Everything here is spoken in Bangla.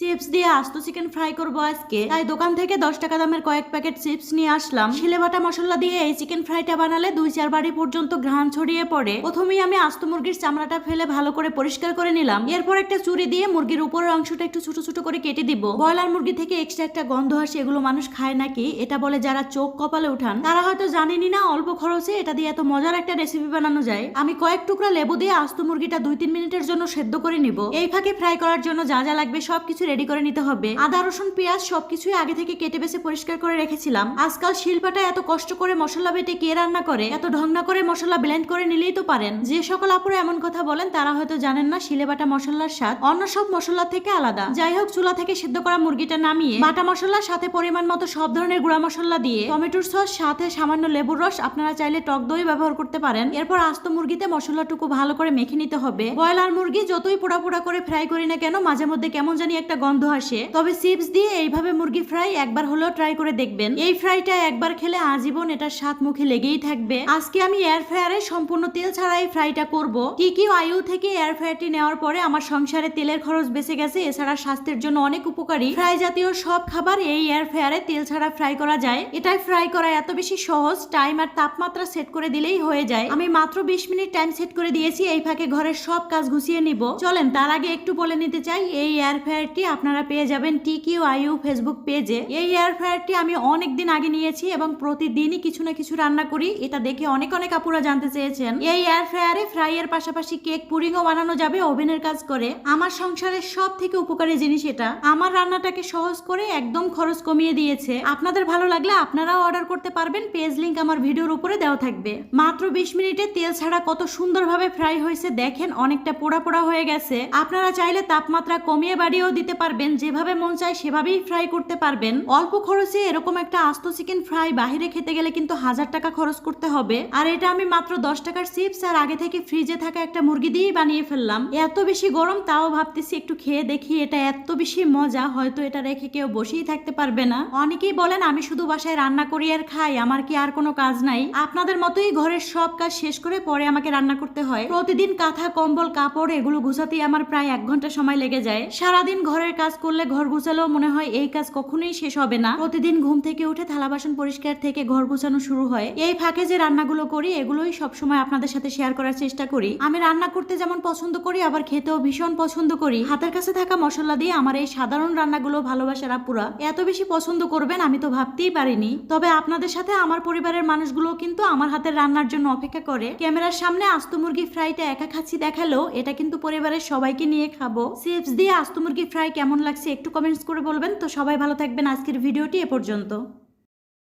চিপস দিয়ে আস্ত চিকেন ফ্রাই করব আজকে। তাই দোকান থেকে দশ টাকা দামের কয়েক প্যাকেট চিপস নিয়ে আসলাম। শিলে বাটা মশলা দিয়ে এই চিকেন ফ্রাইটা বানালে দুই চার বাড়ি পর্যন্ত ঘ্রাণ ছড়িয়ে পড়ে। প্রথমেই আমি আস্ত মুরগির চামড়াটা ফেলে ভালো করে পরিষ্কার করে নিলাম। এরপর একটা চুরি দিয়ে মুরগির উপরের অংশটা একটু ছোট ছোট করে কেটে দিব। ব্রয়লার মুরগি থেকে এক্সট্রা একটা গন্ধ আসে, এগুলো মানুষ খায় নাকি? এটা বলে যারা চোখ কপালে উঠান, তারা হয়তো জানেনি না অল্প খরচে এটা দিয়ে এত মজার একটা রেসিপি বানানো যায়। আমি কয়েক টুকরা লেবু দিয়ে আস্ত মুরগিটা দুই তিন মিনিটের জন্য সেদ্ধ করে নিব। এই ফাঁকে ফ্রাই করার জন্য যা যা লাগবে সবকিছু রেডি করে নিতে হবে। আদা, রসুন, পেঁয়াজ সবকিছুই আগে থেকে কেটে বেছে পরিষ্কার করে রেখেছিলাম। আজকাল শিল্পাটা এত কষ্ট করে মশলা বেটে কে রান্না করে, এত ঢংনা করে মশলা ব্লেন্ড করে নিলেই তো পারেন। যে সকল আপুরা এমন কথা বলেন, তারা হয়তো জানেন না শিলে বাটা মশলার স্বাদ। অন্য সব মশলা থেকে আলাদা। যাই হোক, চুলা থেকে সিদ্ধ করা মুরগিটা নামিয়ে, বাটা মশলার সাথে পরিমাণ মতো সব ধরনের গুঁড়া মশলা দিয়ে, টমেটোর সস, সাথে সামান্য লেবুর রস, আপনারা চাইলে টক দই ব্যবহার করতে পারেন। এরপর আস্ত মুরগিতে মশলাটুকু ভালো করে মেখে নিতে হবে। ব্রয়লার মুরগি যতই পোড়া পোড়া করে ফ্রাই করি না কেন, মাঝে মধ্যে কেমন জানি একটা গন্ধ আসে, তবে চিপস দিয়ে এইভাবে মুরগি ফ্রাই একবার হলেও ট্রাই করে দেখবেন। এই ফ্রাইটা একবার খেলে আজীবন এটার স্বাদ মুখে লেগেই থাকবে। আজকে আমি এয়ার ফ্রায়ারে সম্পূর্ণ তেল ছাড়া এই ফ্রাইটা করব। টিকি আয়ু থেকে এয়ার ফ্রায়ারটি নেওয়ার পরে আমার সংসারে তেলের খরচ বেঁচে গেছে, এছাড়া স্বাস্থ্যের জন্য অনেক উপকারী। ফ্রাই জাতীয় সব খাবার এই এয়ার ফ্রায়ারে তেল ছাড়া ফ্রাই করা যায়। এটাই ফ্রাই করা এত বেশি সহজ টাইম আর তাপমাত্রা সেট করে দিলেই হয়ে যায়। আমি মাত্র বিশ মিনিট টাইম সেট করে দিয়েছি, এই ফাঁকে ঘরের সব কাজ গুছিয়ে নিব। চলেন, তার আগে একটু বলে নিতে চাই, এই এয়ার ফ্রায়ারটি আপনারা পেয়ে যাবেন টি কিউ আইউ ফেসবুক পেজে। এই এয়ার ফ্রায়ারটি আমি অনেক দিন আগে নিয়েছি এবং প্রতিদিনই কিছু না কিছু রান্না করি। এটা দেখে অনেক অনেক আপুরা জানতে চেয়েছেন। এই এয়ার ফ্রায়ারে ফ্রাই এর পাশাপাশি কেক পুডিংও বানানো যাবে ওভেনের কাজ করে। আমার সংসারের সব থেকে উপকারী জিনিস এটা। আমার রান্নাটাকে সহজ করে একদম খরচ কমিয়ে দিয়েছে। আপনাদের ভালো লাগলে আপনারাও অর্ডার করতে পারবেন। পেজ লিংক আমার ভিডিওর উপরে দেওয়া থাকবে। মাত্র বিশ মিনিটে তেল ছাড়া কত সুন্দরভাবে ফ্রাই হয়েছে দেখেন, অনেকটা পোড়া পোড়া হয়ে গেছে। আপনারা চাইলে তাপমাত্রা কমিয়ে বাড়িয়েও দিতে পারবেন, যেভাবে মন চায় সেভাবেই ফ্রাই করতে পারবেন। অল্প খরচে এরকম একটা আস্ত চিকেন ফ্রাই বাহিরে খেতে গেলে কিন্তু হাজার টাকা খরচ করতে হবে। আর এটা আমি মাত্র দশ টাকার চিপস আর আগে থেকে ফ্রিজে থাকা একটা মুরগি দিয়েই বানিয়ে ফেললাম। এত বেশি গরম, তাও ভাবতেছি একটু খেয়ে দেখি, এটা এত বেশি মজা, হয়তো এটা রেখে কেউ বসেই থাকতে পারবে না। অনেকেই বলেন, আমি শুধু বাসায় রান্না করি আর খাই, আমার কি আর কোনো কাজ নাই? আপনাদের মতোই ঘরের সব কাজ শেষ করে পরে আমাকে রান্না করতে হয়। প্রতিদিন কাঁথা, কম্বল, কাপড়, এগুলো গুছাতেই আমার প্রায় এক ঘণ্টা সময় লেগে যায়। সারাদিন ঘরের কাজ করলে ঘর গুছালেও মনে হয় এই কাজ কখনোই শেষ হবে না। প্রতিদিন ঘুম থেকে উঠে থালা বাসন পরিষ্কার থেকে ঘর গুছানো শুরু হয়। এই ফাঁকে যে রান্নাগুলো করি, এগুলোই সবসময় আপনাদের সাথে শেয়ার করার চেষ্টা করি। আমি রান্না করতে যেমন পছন্দ করি, আবার খেতেও ভীষণ পছন্দ করি। হাতের কাছে থাকা মশলা দিয়ে আমার এই সাধারণ রান্নাগুলো ভালোবাসার আপুরা এত বেশি পছন্দ করবেন আমি তো ভাবতেই পারিনি। তবে আপনাদের সাথে আমার পরিবারের মানুষগুলো কিন্তু আমার হাতের রান্নার জন্য অপেক্ষা করে। ক্যামেরার সামনে আস্ত মুরগি ফ্রাইটা একা খাচ্ছি দেখাল এটা কিন্তু পরিবারের সবাইকে নিয়ে খাব। চিপস দিয়ে আস্ত মুরগি ফ্রাই কেমন লাগছে একটু কমেন্টস করে বলবেন। তো সবাই ভালো থাকবেন আজকের ভিডিওটি এ পর্যন্ত।